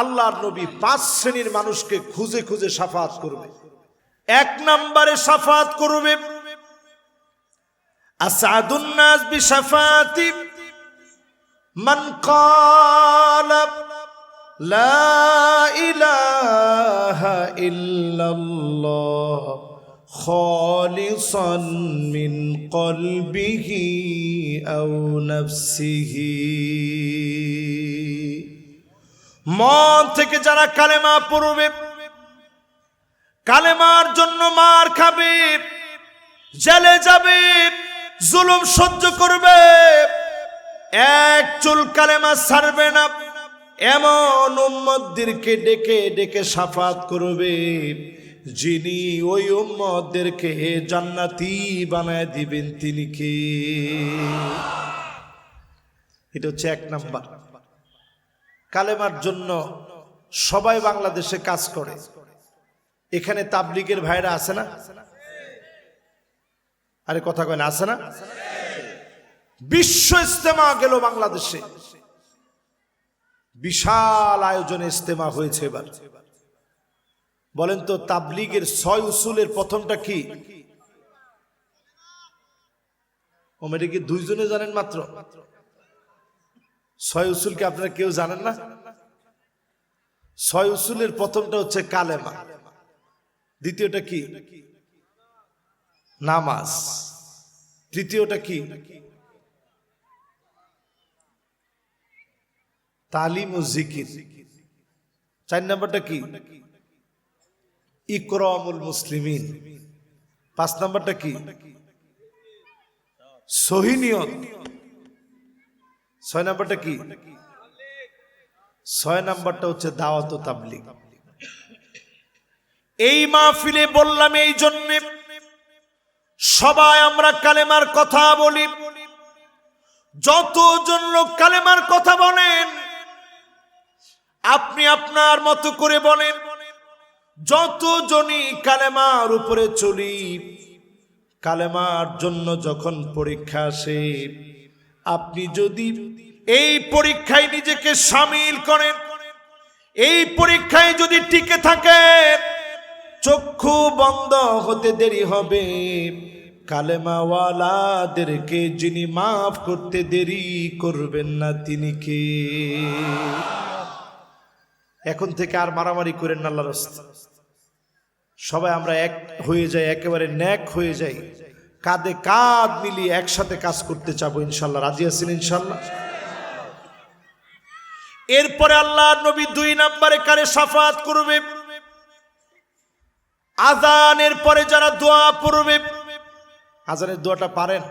আল্লাহর নবী পাঁচ শ্রেণির মানুষকে খুঁজে খুঁজে সাফাত করবে। এক নম্বরে সাফাত করবে আসাদুন্নাস মান ইল্লাল্লাহ কলবিহি আও নাফসিহি। মন থেকে যারা কালেমা পড়বে, কালেমার জন্য মার খাবে, জেলে যাবে, জুলুম সহ্য করবে, এক চুল কালেমা ছাড়বে না, এমন উম্মদদেরকে ডেকে ডেকে সাফাত করবে, যিনি ওই উম্মতদেরকে জান্নাতি বানায় দিবেন, তিনি কে? এটা হচ্ছে এক নাম্বার। কালেমার জন্য সবাই বাংলাদেশে কাজ করে। এখানে তাবলিগের ভাইরা আছে না? আরে কথা কয় না, আছে না? বিশ্ব ইস্তেমা গেল বাংলাদেশে। বিশাল আয়োজনে ইস্তেমা হয়েছে এবার। বলেন তো, তাবলিগের ছয় উসুলের প্রথমটা কি? ওমেরে কি দুইজনে জানেন মাত্র? ছয় উসুলকে আপনারা কেউ জানেন না? ছয় উসুলের প্রথমটা হচ্ছে কালেমা। দ্বিতীয়টা কি? নামাজ। তৃতীয়টা কি? তালিম ও জিকির। চার নম্বরটা কি? ইকরামুল মুসলিমিন। পাঁচ নম্বরটা কি? সহিনিয়ত ছয় নাম্বারটা কি? ছয় নাম্বারটা হচ্ছে দাওয়াত তাবলিগ। এই মাহফিলে বললাম এই জন্যে, সবাই আমরা কালেমার কথা বলি। যতজন লোক কালেমার কথা বলেন, আপনি আপনার মতো করে বলেন, যতজনই কালেমার উপরে চলি, কালেমার জন্য যখন পরীক্ষা আসে আপনি যদি এই পরীক্ষায় নিজেকে সামিল করেন, এই পরীক্ষায় যদি টিকে থাকেন, চক্ষু বন্ধ হতে দেরি হবে। কালেমাওয়ালাদেরকে যিনি মাফ করতে দেরি করবেন না, তিনি কে? এখন থেকে আর মারামারি করেন না, আল্লাহর রাস্তা সবাই আমরা এক হয়ে যাই, একেবারে ন্যাক হয়ে যাই। কাঁধে কাঁধ মিলিয়ে একসাথে কাজ করতে চাবো ইনশাল্লাহ। রাজি আছেন ইনশাল্লাহ? এরপরে আল্লাহ নবী দুই নম্বরে কারে সাফাত করবে। আজানের পরে যারা দোয়া পড়বে আজানের দোয়াটা পারেন?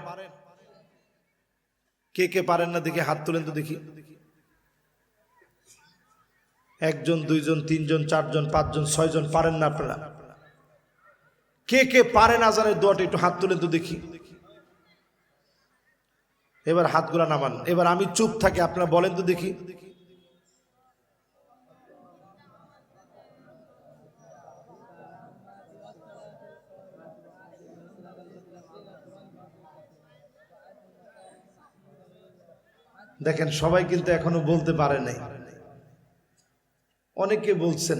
কে কে পারেন না দেখি, হাত তুলেন তো দেখি। একজন, দুইজন, তিনজন, চারজন, পাঁচজন, ছয়জন পারেন না আপনারা? কে কে পারেন আজানের দোয়াটা একটু হাত তুলে তো দেখি। এবার হাতগুলা নামান। এবার আমি চুপ থাকি, আপনারা বলেন তো দেখি। দেখেন, সবাই কিন্তু এখনও বলতে পারে নাই। অনেকে বলছেন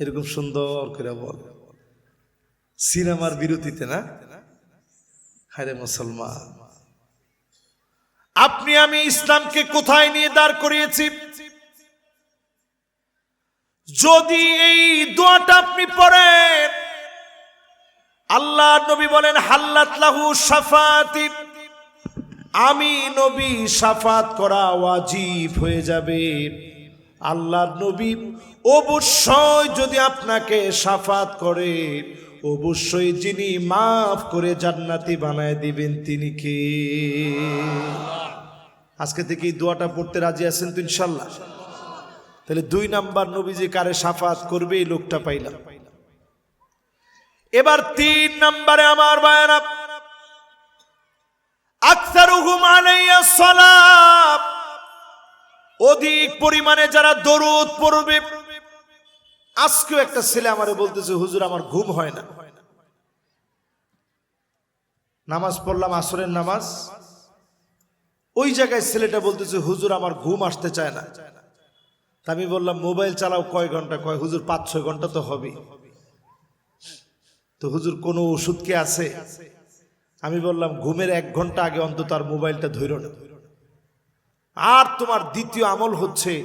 এরকম সুন্দর করে বল। সিনেমার বিরতিতে না? হায়রে মুসলমান। আপনি, আমি ইসলামকে কোথায় নিয়ে দাঁড় করিয়েছি? যদি এই দোয়াটা আপনি পড়েন, আল্লাহ নবী বলেন, হাল্লাত লাহু সাফাতি আমি নবী সাফাত করা ওয়াজিব হয়ে যাবে। আল্লাহর নবী অবশ্যই যদি আপনাকে সাফাত করে, অবশ্যই যিনি মাফ করে জান্নাতি বানায় দিবেন তিনি কে? আজকে থেকে এই দোয়াটা পড়তে রাজি আছেন তো ইনশাল্লাহ? তাহলে দুই নাম্বার নবীজি কারে সাফাত করবে, এই লোকটা পাইলাম। এবার তিন নাম্বারে আমার বায়না আকসারুহুম আলাইয়া সালাম অধিক পরিমাণে যারা দরুদ পড়বে। আজকেও একটা ছেলে আমারে বলতেছে, হুজুর, আমার ঘুম হয় না। নামাজ পড়লাম, আসরের নামাজ। ওই জায়গায় ছেলেটা বলতেছে, হুজুর, আমার ঘুম আসতে চায় না। আমি বললাম, মোবাইল চালাও কয় ঘণ্টা? কয়, হুজুর, পাঁচ, ছয় ঘণ্টা তো হবে তো হুজুর, কোনো ওষুধ কি আছে? আমি বললাম, ঘুমের এক ঘণ্টা আগে অন্তত আর মোবাইলটা ধৈর না। আর তোমার দ্বিতীয় আমল হচ্ছে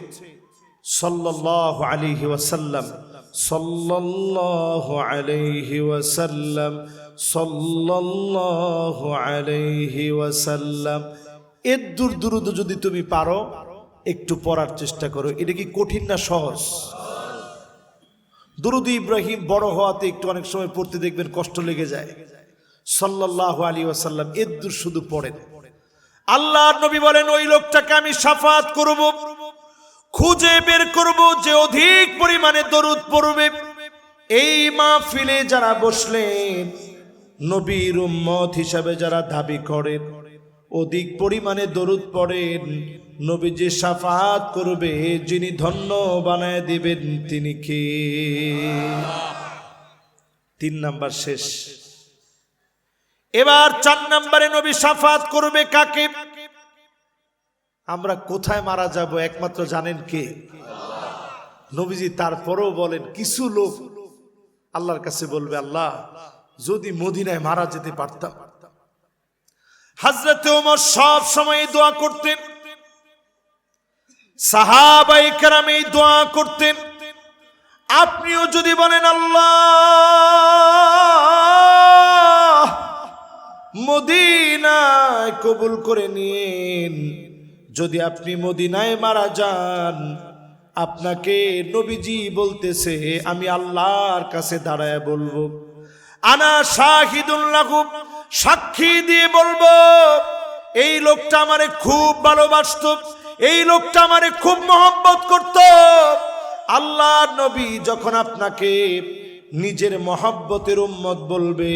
সাল্লাল্লাহু আলাইহি ওয়াসাল্লাম। সাল্লাল্লাহু আলাইহি ওয়াসাল্লাম। সাল্লাল্লাহু আলাইহি ওয়াসাল্লাম। এর দূর দুরুদ যদি তুমি পারো, একটু পড়ার চেষ্টা করো। এটা কি কঠিন না সহজ? দুরুদ ইব্রাহিম বড় হওয়াতে একটু অনেক সময় পড়তে দেখবেন কষ্ট লেগে যায়। সাল্লাল্লাহু আলী ওয়াসাল্লাম এর দূর শুধু পড়েন। আল্লাহ নবী বলেন, ওই লোকটাকে আমি সাফাত করব, খুঁজে বের করব, যে অধিক পরিমাণে দরুদ পড়বে। এই মাহফিলে যারা বসলেন, নবীর উম্মত হিসাবে যারা দাবি করেন, অধিক পরিমাণে দরুদ পড়েন, নবী যে সাফাত করবে, যিনি ধন্য বানায় দিবেন, তিনি কে? তিন নাম্বার শেষ। এবার চার নম্বরে নবী সাফাত করবে কাকে? আমরা কোথায় মারা যাব একমাত্র জানেন কে? নবীজি তারপরেও বলেন, কিছু লোক আল্লাহর কাছে বলবে, আল্লাহ, যদি মদিনায় মারা যেতে পারতাম। হাজরতে ওমর সব সময় দোয়া করতেন। সাহাবাই কেরাম এই দোয়া করতেন। আপনিও যদি বলেন, আল্লাহ মদিনায় কবুল করে নিন। যদি আপনি মদিনায় মারা যান, আপনাকে নবীজি বলতেছে, আমি আল্লাহর কাছে দাঁড়ায় বলব। আনা শাহিদুল্লাহ সাক্ষী দিয়ে বলব, এই লোকটা আমারে খুব ভালোবাসত, এই লোকটা আমারে খুব মহব্বত করত। আল্লাহ নবী যখন আপনাকে নিজের মহাব্বতের উম্মত বলবে,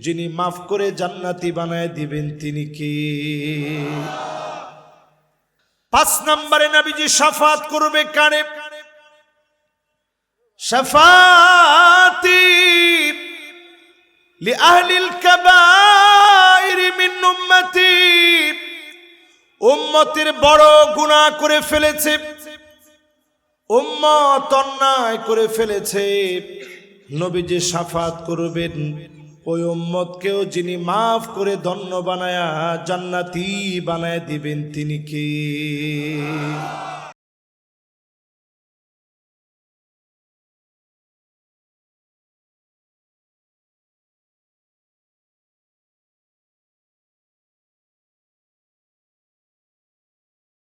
যিনি মাফ করে জান্নাতি বানায় দিবেন তিনি কি? পাঁচ নম্বরে নাবিজি সাফাত করবে কারে? সাফাতি লিআহলিল কাবাইর মিন উম্মতি। উম্মতের বড় গুণা করে ফেলেছে। উম্মত অন্যায় করে ফেলেছে। নবীজি সাফাত করবেন। ওই উম্মতকেও যিনি মাফ করে ধন্য বানায়া জান্নাতি বানায় দিবেন তিনি কি?